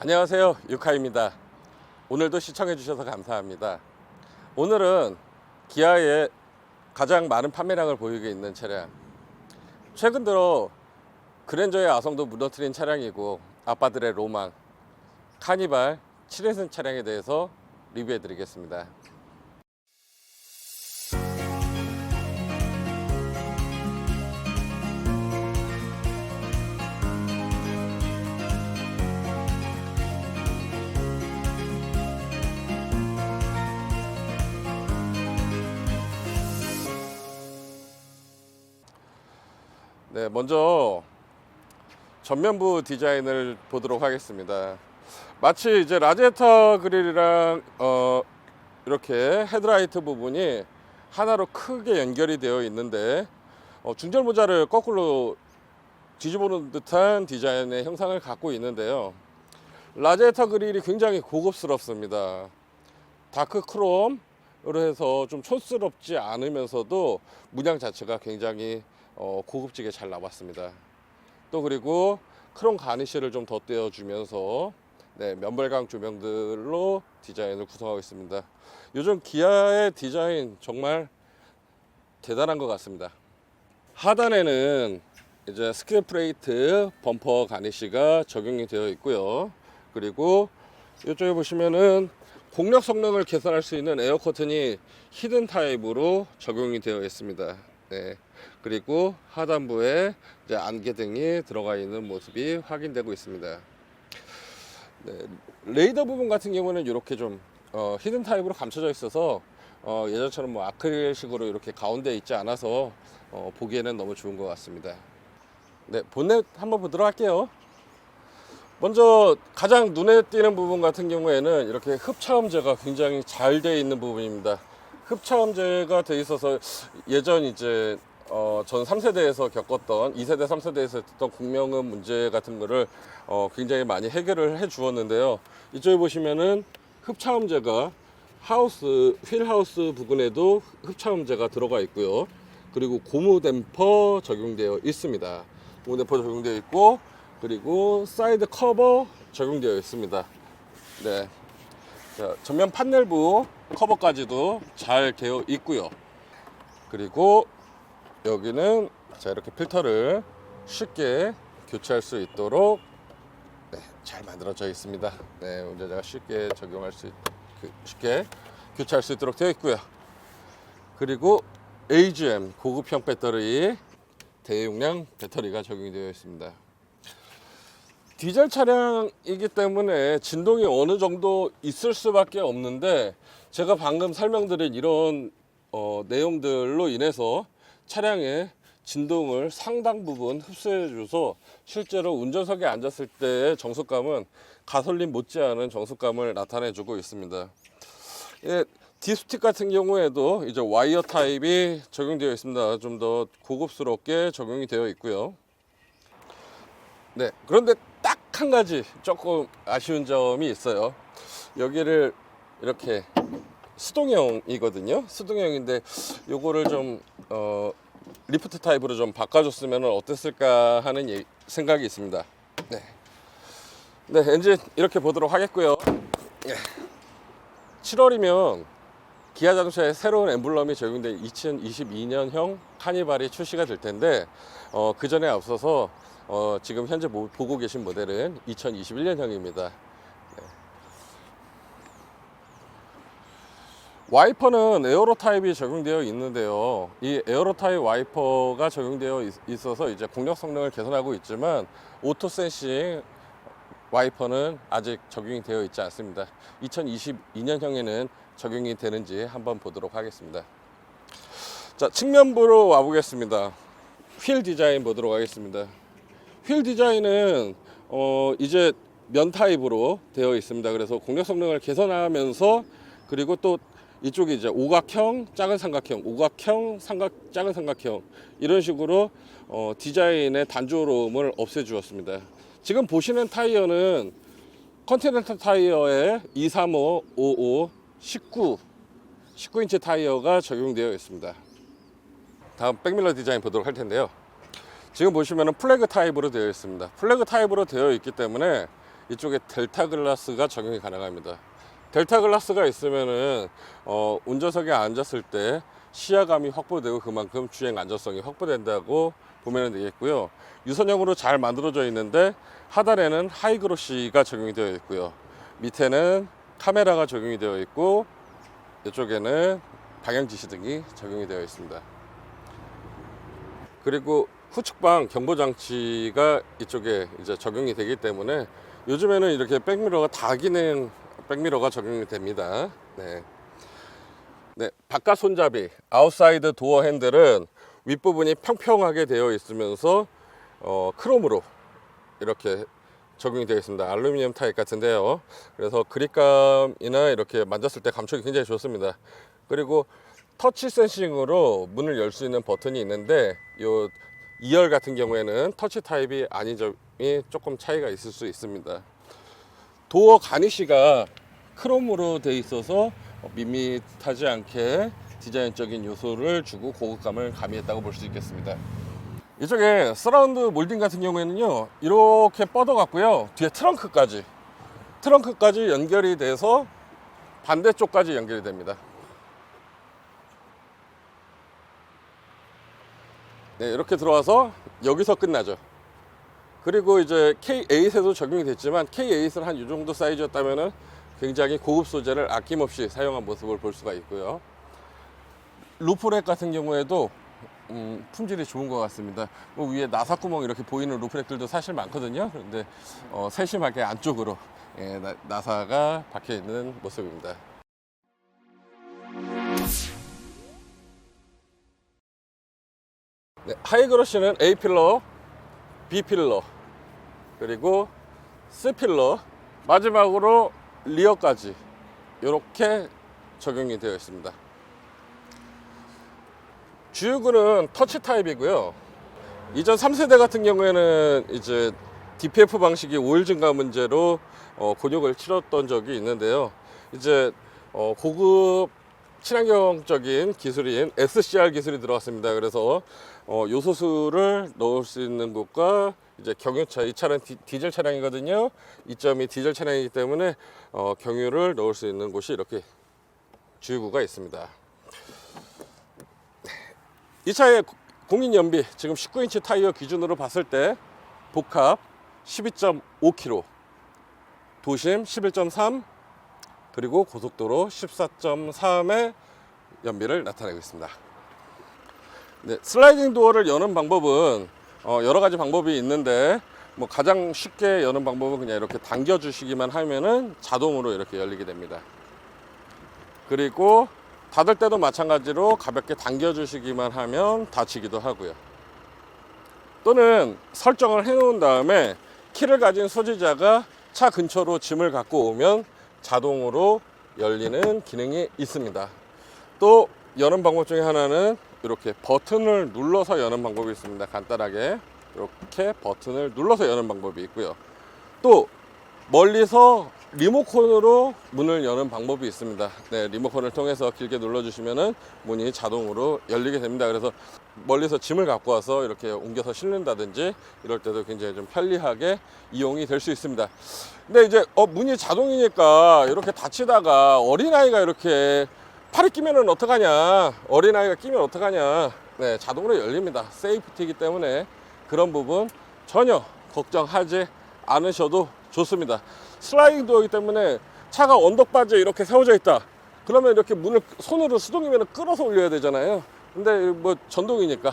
안녕하세요. 유카입니다. 오늘도 시청해 주셔서 감사합니다. 오늘은 기아의 가장 많은 판매량을 보이고 있는 차량. 최근 들어 그랜저의 아성도 무너뜨린 차량이고 아빠들의 로망 카니발 7인승 차량에 대해서 리뷰해 드리겠습니다 네, 먼저 전면부 디자인을 보도록 하겠습니다. 마치 이제 라제타 그릴이랑 어, 이렇게 헤드라이트 부분이 하나로 크게 연결이 되어 있는데 어, 중절 모자를 거꾸로 뒤집어놓은 듯한 디자인의 형상을 갖고 있는데요. 라제타 그릴이 굉장히 고급스럽습니다. 다크 크롬으로 해서 좀 촌스럽지 않으면서도 문양 자체가 굉장히 어, 고급지게 잘 나왔습니다. 또 그리고 크롬 가니쉬를 좀 덧대어 주면서 네, 면발광 조명들로 디자인을 구성하고 있습니다. 요즘 기아의 디자인 정말 대단한 것 같습니다. 하단에는 이제 스퀘어 프레이트 범퍼 가니쉬가 적용이 되어 있고요. 그리고 이쪽에 보시면은 공력 성능을 개선할 수 있는 에어 커튼이 히든 타입으로 적용이 되어 있습니다. 네. 그리고 하단부에 이제 안개 등이 들어가 있는 모습이 확인되고 있습니다. 네. 레이더 부분 같은 경우는 이렇게 좀 어, 히든 타입으로 감춰져 있어서 어, 예전처럼 뭐 아크릴식으로 이렇게 가운데 있지 않아서 어, 보기에는 너무 좋은 것 같습니다. 네, 본넷 한번 보도록 할게요. 먼저 가장 눈에 띄는 부분 같은 경우에는 이렇게 흡차음제가 굉장히 잘 되어 있는 부분입니다. 흡차음제가 돼 있어서 예전 이제 어, 전 3세대에서 겪었던 2세대, 3세대에서 했던 공명음 문제 같은 거를 어, 굉장히 많이 해결을 해 주었는데요. 이쪽에 보시면은 흡차음제가 하우스, 휠 하우스 부분에도 흡차음제가 들어가 있고요. 그리고 고무 댐퍼 적용되어 있습니다. 고무 댐퍼 적용되어 있고 그리고 사이드 커버 적용되어 있습니다. 네. 자, 전면 판넬부 커버까지도 잘 되어 있고요. 그리고 여기는 자 이렇게 필터를 쉽게 교체할 수 있도록 네, 잘 만들어져 있습니다. 네, 운전자가 쉽게 적용할 수 있, 그, 쉽게 교체할 수 있도록 되어 있고요. 그리고 AGM 고급형 배터리 대용량 배터리가 적용이 되어 있습니다. 디젤 차량이기 때문에 진동이 어느 정도 있을 수밖에 없는데 제가 방금 설명드린 이런 어, 내용들로 인해서 차량의 진동을 상당 부분 흡수해 줘서 실제로 운전석에 앉았을 때의 정숙감은 가솔린 못지않은 정숙감을 나타내 주고 있습니다. 예, 디스틱 같은 경우에도 이제 와이어 타입이 적용되어 있습니다. 좀 더 고급스럽게 적용이 되어 있고요. 네, 그런데 딱 한 가지 조금 아쉬운 점이 있어요. 여기를 이렇게 수동형이거든요. 수동형인데 요거를 좀 어, 리프트 타입으로 좀 바꿔줬으면 어땠을까 하는 예- 생각이 있습니다. 네, 네 엔진 이렇게 보도록 하겠고요. 예. 7월이면 기아 자동차의 새로운 엠블럼이 적용된 2022년형 카니발이 출시가 될 텐데 어, 그 전에 앞서서 어, 지금 현재 보- 보고 계신 모델은 2021년형입니다. 와이퍼는 에어로 타입이 적용되어 있는데요. 이 에어로 타입 와이퍼가 적용되어 있- 있어서 이제 공력 성능을 개선하고 있지만 오토 센싱 와이퍼는 아직 적용이 되어 있지 않습니다. 2022년형에는 적용이 되는지 한번 보도록 하겠습니다. 자, 측면부로 와보겠습니다. 휠 디자인 보도록 하겠습니다. 휠 디자인은 어, 이제 면 타입으로 되어 있습니다. 그래서 공력 성능을 개선하면서 그리고 또 이쪽이 이제 오각형, 작은 삼각형, 오각형, 삼각, 작은 삼각형 이런 식으로 어, 디자인의 단조로움을 없애주었습니다. 지금 보시는 타이어는 컨티넨탈 타이어에 235, 55, 19, 19인치 타이어가 적용되어 있습니다. 다음 백밀러 디자인 보도록 할 텐데요. 지금 보시면 플래그 타입으로 되어 있습니다. 플래그 타입으로 되어 있기 때문에 이쪽에 델타 글라스가 적용이 가능합니다. 델타 글라스가 있으면은 어, 운전석에 앉았을 때 시야감이 확보되고 그만큼 주행 안전성이 확보된다고 보면 되겠고요. 유선형으로 잘 만들어져 있는데 하단에는 하이그로시가 적용이 되어 있고요. 밑에는 카메라가 적용이 되어 있고 이쪽에는 방향 지시등이 적용이 되어 있습니다. 그리고 후측방 경보 장치가 이쪽에 이제 적용이 되기 때문에 요즘에는 이렇게 백미러가 다 기능 백미러가 적용이 됩니다. 네. 네, 바깥 손잡이 아웃사이드 도어 핸들은 윗부분이 평평하게 되어 있으면서 어, 크롬으로 이렇게 적용이 되어 있습니다. 알루미늄 타입 같은데요. 그래서 그립감이나 이렇게 만졌을 때 감촉이 굉장히 좋습니다. 그리고 터치 센싱으로 문을 열 수 있는 버튼이 있는데 요 2열 같은 경우에는 터치 타입이 아닌 점이 조금 차이가 있을 수 있습니다. 도어 가니쉬가 크롬으로 돼 있어서 밋밋하지 않게 디자인적인 요소를 주고 고급감을 가미했다고 볼 수 있겠습니다. 이쪽에 서라운드 몰딩 같은 경우에는요 이렇게 뻗어 갔고요. 뒤에 트렁크까지 트렁크까지 연결이 돼서 반대쪽까지 연결이 됩니다. 네 이렇게 들어와서 여기서 끝나죠 그리고 이제 K8에도 적용이 됐지만 K8은 한 이 정도 사이즈였다면은 굉장히 고급 소재를 아낌없이 사용한 모습을 볼 수가 있고요 루프렉 같은 경우에도 음, 품질이 좋은 것 같습니다. 뭐 위에 나사 구멍 이렇게 보이는 루프렉들도 사실 많거든요. 그런데 어, 세심하게 안쪽으로 예, 나, 나사가 박혀 있는 모습입니다. 네, 하이그로시는 A 필러, B 필러, 그리고 C 필러, 마지막으로 리어까지 이렇게 적용이 되어 있습니다. 주유구는 터치 타입이고요. 이전 3세대 같은 경우에는 이제 DPF 방식이 오일 증가 문제로 어, 곤욕을 치렀던 적이 있는데요. 이제 어, 고급 친환경적인 기술인 SCR 기술이 들어왔습니다. 그래서 어, 요소수를 넣을 수 있는 곳과 이제 경유차 이 차는 디, 디젤 차량이거든요. 2.2 디젤 차량이기 때문에 어, 경유를 넣을 수 있는 곳이 이렇게 주유구가 있습니다. 이 차의 공인 연비 지금 19인치 타이어 기준으로 봤을 때 복합 12.5km, 도심 11.3, 그리고 고속도로 14.3의 연비를 나타내고 있습니다. 네, 슬라이딩 도어를 여는 방법은 어, 여러 가지 방법이 있는데 뭐 가장 쉽게 여는 방법은 그냥 이렇게 당겨 주시기만 하면은 자동으로 이렇게 열리게 됩니다. 그리고 닫을 때도 마찬가지로 가볍게 당겨 주시기만 하면 닫히기도 하고요. 또는 설정을 해 놓은 다음에 키를 가진 소지자가 차 근처로 짐을 갖고 오면 자동으로 열리는 기능이 있습니다. 또 여는 방법 중에 하나는 이렇게 버튼을 눌러서 여는 방법이 있습니다. 간단하게 이렇게 버튼을 눌러서 여는 방법이 있고요. 또 멀리서 리모컨으로 문을 여는 방법이 있습니다. 네, 리모컨을 통해서 길게 눌러주시면은 문이 자동으로 열리게 됩니다. 그래서 멀리서 짐을 갖고 와서 이렇게 옮겨서 실는다든지 이럴 때도 굉장히 좀 편리하게 이용이 될 수 있습니다. 근데 이제 어, 문이 자동이니까 이렇게 닫히다가 어린아이가 이렇게 팔이 끼면은 어떡하냐 어린아이가 끼면 어떡하냐 네 자동으로 열립니다 세이프티이기 때문에 그런 부분 전혀 걱정하지 않으셔도 좋습니다 슬라이딩 도어이기 때문에 차가 언덕 바지에 이렇게 세워져 있다 그러면 이렇게 문을 손으로 수동이면 끌어서 올려야 되잖아요 근데 뭐 전동이니까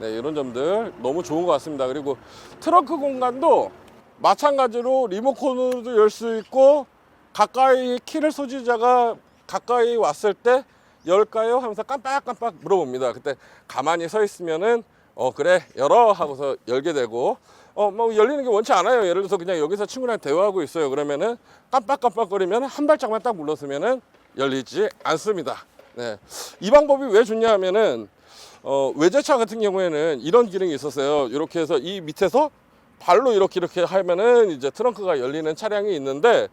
네 이런 점들 너무 좋은 것 같습니다 그리고 트렁크 공간도 마찬가지로 리모컨으로도 열 수 있고 가까이 키를 소지자가 가까이 왔을 때 열까요? 하면서 깜빡깜빡 물어봅니다. 그때 가만히 서 있으면은 어 그래 열어 하고서 열게 되고 어 뭐 열리는 게 원치 않아요. 예를 들어서 그냥 여기서 친구랑 대화하고 있어요. 그러면은 깜빡깜빡거리면 한 발짝만 딱 눌렀으면은 열리지 않습니다. 네. 이 방법이 왜 좋냐 하면은 어 외제차 같은 경우에는 이런 기능이 있었어요. 이렇게 해서 이 밑에서 발로 이렇게 이렇게 하면은 이제 트렁크가 열리는 차량이 있는데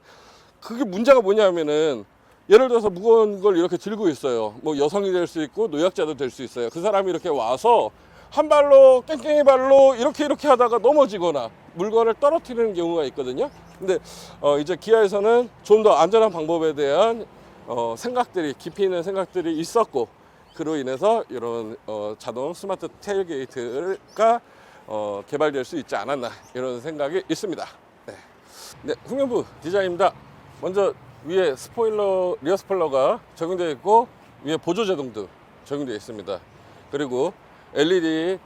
그게 문제가 뭐냐면은 예를 들어서 무거운 걸 이렇게 들고 있어요. 뭐 여성이 될 수 있고 노약자도 될 수 있어요. 그 사람이 이렇게 와서 한 발로 깽깽이 발로 이렇게 이렇게 하다가 넘어지거나 물건을 떨어뜨리는 경우가 있거든요. 근데 어, 이제 기아에서는 좀 더 안전한 방법에 대한 어, 생각들이 깊이 있는 생각들이 있었고 그로 인해서 이런 어, 자동 스마트 테일게이트가 어, 개발될 수 있지 않았나 이런 생각이 있습니다. 네, 네 후면부 디자인입니다. 먼저 위에 스포일러 리어 스포일러가 적용되어 있고 위에 보조 제동도 적용되어 있습니다. 그리고 LED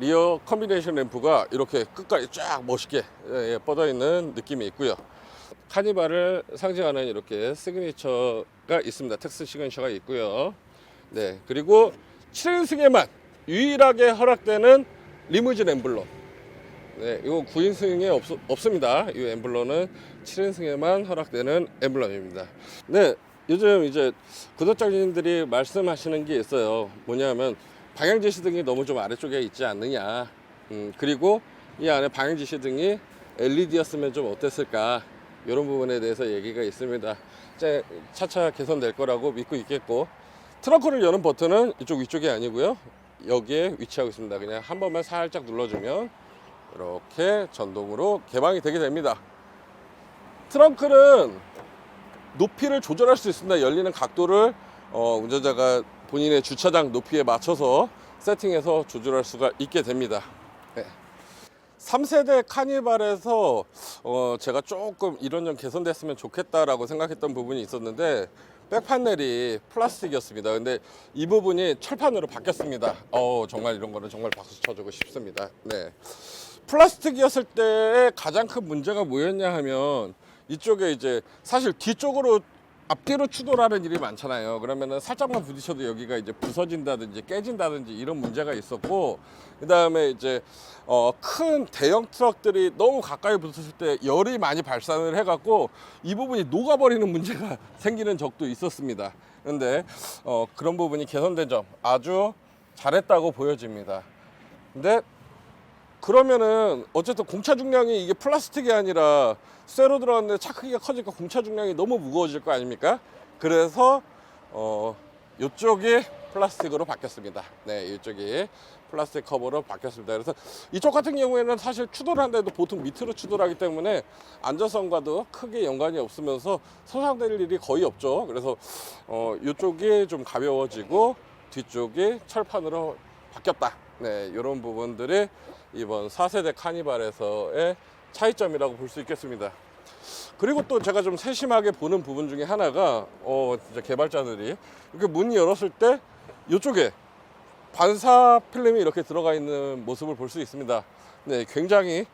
리어 컨비네이션 램프가 이렇게 끝까지 쫙 멋있게 예, 예, 뻗어 있는 느낌이 있고요. 카니발을 상징하는 이렇게 시그니처가 있습니다. 텍스 시그니처가 있고요. 네, 그리고 7인승에만 유일하게 허락되는 리무진 엠블럼. 네, 이거 9인승에 없, 없습니다. 이 엠블럼은 7인승에만 허락되는 엠블럼입니다. 네, 요즘 이제 구독자님들이 말씀하시는 게 있어요. 뭐냐면 방향 지시 등이 너무 좀 아래쪽에 있지 않느냐. 음, 그리고 이 안에 방향 지시 등이 LED였으면 좀 어땠을까. 이런 부분에 대해서 얘기가 있습니다. 차차 개선될 거라고 믿고 있겠고 트렁크를 여는 버튼은 이쪽 위쪽이 아니고요. 여기에 위치하고 있습니다. 그냥 한 번만 살짝 눌러주면 이렇게 전동으로 개방이 되게 됩니다. 트렁크는 높이를 조절할 수 있습니다. 열리는 각도를 어, 운전자가 본인의 주차장 높이에 맞춰서 세팅해서 조절할 수가 있게 됩니다. 네. 3세대 카니발에서 어, 제가 조금 이런 점 개선됐으면 좋겠다라고 생각했던 부분이 있었는데 백 판넬이 플라스틱이었습니다. 근데 이 부분이 철판으로 바뀌었습니다. 어, 정말 이런 거는 정말 박수 쳐주고 싶습니다. 네. 플라스틱이었을 때의 가장 큰 문제가 뭐였냐 하면 이쪽에 이제 사실 뒤쪽으로 앞뒤로 추돌하는 일이 많잖아요. 그러면은 살짝만 부딪혀도 여기가 이제 부서진다든지 깨진다든지 이런 문제가 있었고, 그 다음에 이제 어, 큰 대형 트럭들이 너무 가까이 붙었을 때 열이 많이 발산을 해갖고 이 부분이 녹아버리는 문제가 생기는 적도 있었습니다. 그런데 어, 그런 부분이 개선된 점 아주 잘했다고 보여집니다. 근데 그러면은 어쨌든 공차 중량이 이게 플라스틱이 아니라 쇠로 들어갔는데 차 크기가 커지니까 공차 중량이 너무 무거워질 거 아닙니까? 그래서 어 이쪽이 플라스틱으로 바뀌었습니다. 네, 이쪽이 플라스틱 커버로 바뀌었습니다. 그래서 이쪽 같은 경우에는 사실 추돌하는데도 보통 밑으로 추돌하기 때문에 안전성과도 크게 연관이 없으면서 손상될 일이 거의 없죠. 그래서 어 이쪽이 좀 가벼워지고 뒤쪽이 철판으로 바뀌었다. 네, 이런 부분들이 이번 4세대 카니발에서의 차이점이라고 볼 수 있겠습니다. 그리고 또 제가 좀 세심하게 보는 부분 중에 하나가 어 진짜 개발자들이 이렇게 문이 열었을 때 이쪽에 반사 필름이 이렇게 들어가 있는 모습을 볼 수 있습니다. 네, 굉장히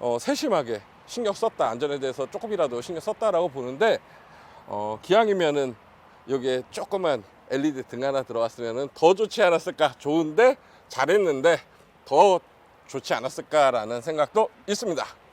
어, 세심하게 신경 썼다 안전에 대해서 조금이라도 신경 썼다라고 보는데 어, 기왕이면은 여기에 조그만 LED 등 하나 들어왔으면은 더 좋지 않았을까? 좋은데 잘했는데 더 좋지 않았을까라는 생각도 있습니다.